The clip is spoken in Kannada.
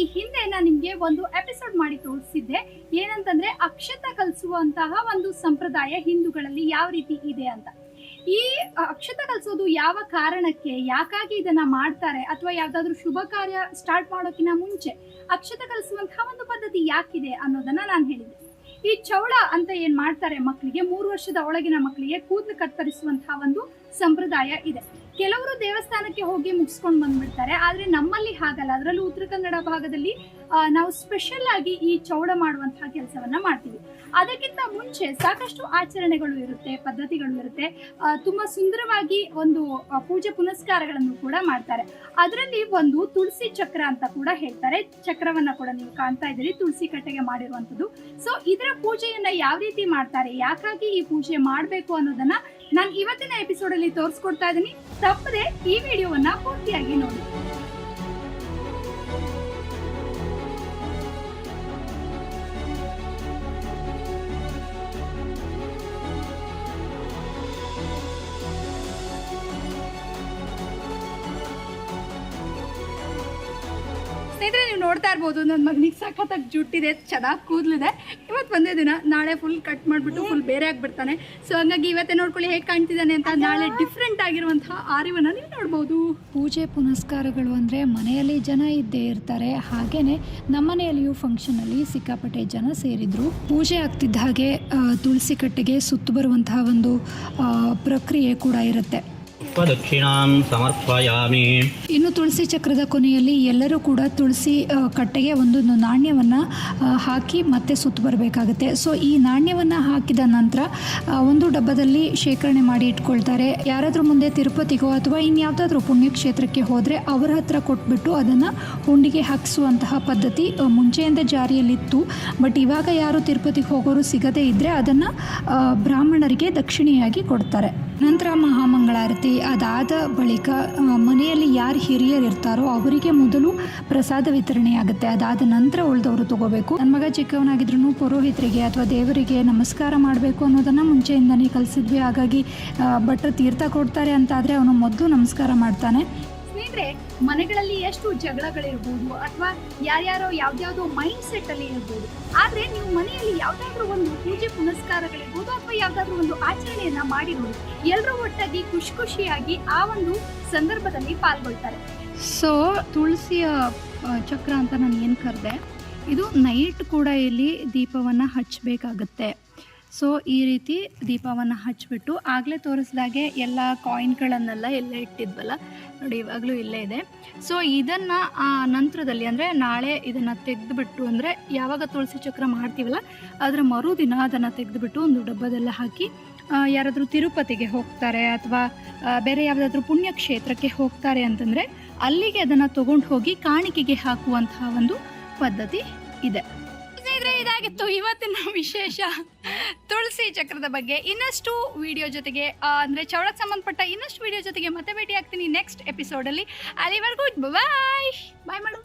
ಈ ಹಿಂದೆ ನಾನು ನಿಮ್ಗೆ ಒಂದು ಎಪಿಸೋಡ್ ಮಾಡಿ ತೋರಿಸಿದ್ದೆ. ಏನಂತಂದ್ರೆ ಅಕ್ಷತ ಕಲಿಸುವಂತಹ ಒಂದು ಸಂಪ್ರದಾಯ ಹಿಂದೂಗಳಲ್ಲಿ ಯಾವ ರೀತಿ ಇದೆ ಅಂತ. ಈ ಅಕ್ಷತ ಕಲಿಸೋದು ಯಾವ ಕಾರಣಕ್ಕೆ, ಯಾಕಾಗಿ ಇದನ್ನ ಮಾಡ್ತಾರೆ, ಅಥವಾ ಯಾವ್ದಾದ್ರು ಶುಭ ಕಾರ್ಯ ಸ್ಟಾರ್ಟ್ ಮಾಡೋಕಿನ ಮುಂಚೆ ಅಕ್ಷತ ಕಲಿಸುವಂತಹ ಒಂದು ಪದ್ಧತಿ ಯಾಕಿದೆ ಅನ್ನೋದನ್ನ ನಾನು ಹೇಳಿದೆ ಈ ಚೌಳ ಅಂತ ಏನ್ ಮಾಡ್ತಾರೆ ಮಕ್ಕಳಿಗೆ ಮೂರು ವರ್ಷದ ಒಳಗಿನ ಮಕ್ಕಳಿಗೆ ಕೂದಲು ಕತ್ತರಿಸುವಂತಹ ಒಂದು ಸಂಪ್ರದಾಯ ಇದೆ. ಕೆಲವರು ದೇವಸ್ಥಾನಕ್ಕೆ ಹೋಗಿ ಮುಗಿಸ್ಕೊಂಡು ಬಂದ್ಬಿಡ್ತಾರೆ. ಆದ್ರೆ ನಮ್ಮಲ್ಲಿ ಹಾಗಲ್ಲ. ಅದರಲ್ಲೂ ಉತ್ತರ ಕನ್ನಡ ಭಾಗದಲ್ಲಿ ನಾವು ಸ್ಪೆಷಲ್ ಆಗಿ ಈ ಚೌಡ ಮಾಡುವಂತಹ ಕೆಲಸವನ್ನ ಮಾಡ್ತೀವಿ. ಅದಕ್ಕಿಂತ ಮುಂಚೆ ಸಾಕಷ್ಟು ಆಚರಣೆಗಳು ಇರುತ್ತೆ, ಪದ್ಧತಿಗಳು ಇರುತ್ತೆ. ತುಂಬಾ ಸುಂದರವಾಗಿ ಒಂದು ಪೂಜೆ ಪುನಸ್ಕಾರಗಳನ್ನು ಕೂಡ ಮಾಡ್ತಾರೆ. ಅದರಲ್ಲಿ ಒಂದು ತುಳಸಿ ಚಕ್ರ ಅಂತ ಕೂಡ ಹೇಳ್ತಾರೆ. ಚಕ್ರವನ್ನ ಕೂಡ ನೀವು ಕಾಣ್ತಾ ಇದ್ದೀರಿ, ತುಳಸಿ ಕಟ್ಟೆಗೆ ಮಾಡಿರುವಂತದ್ದು ಸೊ ಇದರ ಪೂಜೆಯನ್ನ ಯಾವ ರೀತಿ ಮಾಡ್ತಾರೆ, ಯಾಕಾಗಿ ಈ ಪೂಜೆ ಮಾಡಬೇಕು ಅನ್ನೋದನ್ನ ನಾನು ಇವತ್ತಿನ ಎಪಿಸೋಡ್ ಅಲ್ಲಿ ತೋರಿಸ್ಕೊಡ್ತಾ ಇದ್ದೀನಿ. ತಪ್ಪದೆ ಈ ವಿಡಿಯೋವನ್ನ ಪೂರ್ತಿಯಾಗಿ ನೋಡಿ. ಸ್ನೇಹಿತರೆ, ನೀವು ನೋಡ್ತಾ ಇರ್ಬೋದು ನನ್ನ ಮಗನಿಗೆ ಸಖತ್ತಾಗಿ ಜುಟ್ಟಿದೆ, ಚೆನ್ನಾಗಿ ಕೂದಲಿದೆ. ಇವತ್ತು ಒಂದೇ ದಿನ, ನಾಳೆ ಫುಲ್ ಕಟ್ ಮಾಡಿಬಿಟ್ಟು ಫುಲ್ ಬೇರೆ ಆಗಿಬಿಡ್ತಾನೆ. ಸೊ ಹಂಗಾಗಿ ಇವತ್ತೇ ನೋಡ್ಕೊಳ್ಳಿ ಹೇಗೆ ಕಾಣ್ತಿದ್ದಾನೆ ಅಂತ. ನಾಳೆ ಡಿಫ್ರೆಂಟ್ ಆಗಿರುವಂತಹ ಆರಿವನ್ನು ನೀವು ನೋಡ್ಬೋದು. ಪೂಜೆ ಪುನಸ್ಕಾರಗಳು ಅಂದರೆ ಮನೆಯಲ್ಲಿ ಜನ ಇದ್ದೇ ಇರ್ತಾರೆ. ಹಾಗೆಯೇ ನಮ್ಮ ಮನೆಯಲ್ಲಿಯೂ ಫಂಕ್ಷನಲ್ಲಿ ಸಿಕ್ಕಾಪಟ್ಟೆ ಜನ ಸೇರಿದ್ರು. ಪೂಜೆ ಆಗ್ತಿದ್ದ ಹಾಗೆ ತುಳಸಿ ಕಟ್ಟೆಗೆ ಸುತ್ತು ಬರುವಂತಹ ಒಂದು ಪ್ರಕ್ರಿಯೆ ಕೂಡ ಇರುತ್ತೆ. ದಕ್ಷಿಣಾಂ ಸಮರ್ಪಯಾಮಿ. ಇನ್ನು ತುಳಸಿ ಚಕ್ರದ ಕೊನೆಯಲ್ಲಿ ಎಲ್ಲರೂ ಕೂಡ ತುಳಸಿ ಕಟ್ಟೆಗೆ ಒಂದೊಂದು ನಾಣ್ಯವನ್ನು ಹಾಕಿ ಮತ್ತೆ ಸುತ್ತು ಬರಬೇಕಾಗುತ್ತೆ. ಸೊ ಈ ನಾಣ್ಯವನ್ನು ಹಾಕಿದ ನಂತರ ಒಂದು ಡಬ್ಬದಲ್ಲಿ ಶೇಖರಣೆ ಮಾಡಿ ಇಟ್ಕೊಳ್ತಾರೆ. ಯಾರಾದರೂ ಮುಂದೆ ತಿರುಪತಿಗೋ ಅಥವಾ ಇನ್ಯಾವುದಾದ್ರೂ ಪುಣ್ಯಕ್ಷೇತ್ರಕ್ಕೆ ಹೋದರೆ ಅವರ ಹತ್ರ ಕೊಟ್ಬಿಟ್ಟು ಅದನ್ನು ಹುಂಡಿಗೆ ಹಾಕಿಸುವಂತಹ ಪದ್ಧತಿ ಮುಂಚೆಯಿಂದ ಜಾರಿಯಲ್ಲಿತ್ತು. ಬಟ್ ಇವಾಗ ಯಾರು ತಿರುಪತಿಗೆ ಹೋಗೋರು ಸಿಗದೇ ಇದ್ದರೆ ಅದನ್ನು ಬ್ರಾಹ್ಮಣರಿಗೆ ದಕ್ಷಿಣೆಯಾಗಿ ಕೊಡ್ತಾರೆ. ನಂತರ ಮಹಾಮಂಗಳಾರತಿ ಅದಾದ ಬಳಿಕ ಮನೆಯಲ್ಲಿ ಯಾರು ಹಿರಿಯರು ಇರ್ತಾರೋ ಅವರಿಗೆ ಮೊದಲು ಪ್ರಸಾದ ವಿತರಣೆ ಆಗುತ್ತೆ ಅದಾದ ನಂತರ ಉಳಿದವರು ತಗೋಬೇಕು. ನನ್ನ ಮಗ ಚಿಕ್ಕವನಾಗಿದ್ರು ಪುರೋಹಿತರಿಗೆ ಅಥವಾ ದೇವರಿಗೆ ನಮಸ್ಕಾರ ಮಾಡಬೇಕು ಅನ್ನೋದನ್ನು ಮುಂಚೆಯಿಂದನೇ ಕಲಿಸಿದ್ವಿ. ಹಾಗಾಗಿ ಭಟ್ರು ತೀರ್ಥ ಕೊಡ್ತಾರೆ ಅಂತಾದರೆ ಅವನು ಮೊದಲು ನಮಸ್ಕಾರ ಮಾಡ್ತಾನೆ. ಸ್ನೇಹಿತರೆ, ಮನೆಗಳಲ್ಲಿ ಎಷ್ಟು ಜಗಳಗಳಿರ್ಬೋದು ಅಥವಾ ಯಾರ್ಯಾರೋ ಯಾವ್ದಾವ್ದೋ ಮೈಂಡ್ ಸೆಟ್ ಅಲ್ಲಿ ಇರ್ಬೋದು, ಆದ್ರೆ ನೀವು ಮನೆಯಲ್ಲಿ ಯಾವ್ದಾದ್ರು ಒಂದು ಪೂಜೆ ಪುನಸ್ಕಾರಗಳಿರ್ಬೋದು ಅಥವಾ ಯಾವ್ದಾದ್ರು ಒಂದು ಆಚರಣೆಯನ್ನ ಮಾಡಿರೋದು ಎಲ್ಲರೂ ಒಟ್ಟಾಗಿ ಖುಷಿ ಖುಷಿಯಾಗಿ ಆ ಒಂದು ಸಂದರ್ಭದಲ್ಲಿ ಪಾಲ್ಗೊಳ್ತಾರೆ. ಸೊ ತುಳಸಿಯ ಚಕ್ರ ಅಂತ ನಾನು ಏನು ಕರೆದೆ, ಇದು ನೈಟ್ ಕೂಡ ಇಲ್ಲಿ ದೀಪವನ್ನು ಹಚ್ಚಬೇಕಾಗತ್ತೆ ಸೊ ಈ ರೀತಿ ದೀಪವನ್ನು ಹಚ್ಚಿಬಿಟ್ಟು ಆಗಲೇ ತೋರಿಸ್ದಾಗೆ ಎಲ್ಲ ಕಾಯಿನ್ಗಳನ್ನೆಲ್ಲ ಎಲ್ಲ ಇಟ್ಟಿದ್ವಲ್ಲ, ನೋಡಿ ಇವಾಗಲೂ ಇಲ್ಲೇ ಇದೆ. ಸೊ ಇದನ್ನು ಆ ನಂತರದಲ್ಲಿ, ಅಂದರೆ ನಾಳೆ ಇದನ್ನು ತೆಗೆದುಬಿಟ್ಟು, ಅಂದರೆ ಯಾವಾಗ ತುಳಸಿ ಚಕ್ರ ಮಾಡ್ತೀವಲ್ಲ, ಅದರ ಮರುದಿನ ಅದನ್ನು ತೆಗೆದುಬಿಟ್ಟು ಒಂದು ಡಬ್ಬದೆಲ್ಲ ಹಾಕಿ ಯಾರಾದರೂ ತಿರುಪತಿಗೆ ಹೋಗ್ತಾರೆ ಅಥವಾ ಬೇರೆ ಯಾವುದಾದ್ರೂ ಪುಣ್ಯಕ್ಷೇತ್ರಕ್ಕೆ ಹೋಗ್ತಾರೆ ಅಂತಂದರೆ ಅಲ್ಲಿಗೆ ಅದನ್ನು ತೊಗೊಂಡು ಹೋಗಿ ಕಾಣಿಕೆಗೆ ಹಾಕುವಂತಹ ಒಂದು ಪದ್ಧತಿ ಇದೆ. ಇದಾಗಿತ್ತು ಇವತ್ತಿನ ವಿಶೇಷ. ತುಳಸಿ ಚಕ್ರದ ಬಗ್ಗೆ ಇನ್ನಷ್ಟು ವಿಡಿಯೋ ಜೊತೆಗೆ ಅಂದ್ರೆ ಚೌಳಕ್ಕೆ ಸಂಬಂಧಪಟ್ಟ ಇನ್ನಷ್ಟು ವಿಡಿಯೋ ಜೊತೆಗೆ ಮತ್ತೆ ಭೇಟಿ ಆಗ್ತೀನಿ ನೆಕ್ಸ್ಟ್ ಎಪಿಸೋಡಲ್ಲಿ ಅಲ್ಲಿವರೆಗೂ ಬಾಯ್ ಬಾಯ್ ಮಾಡು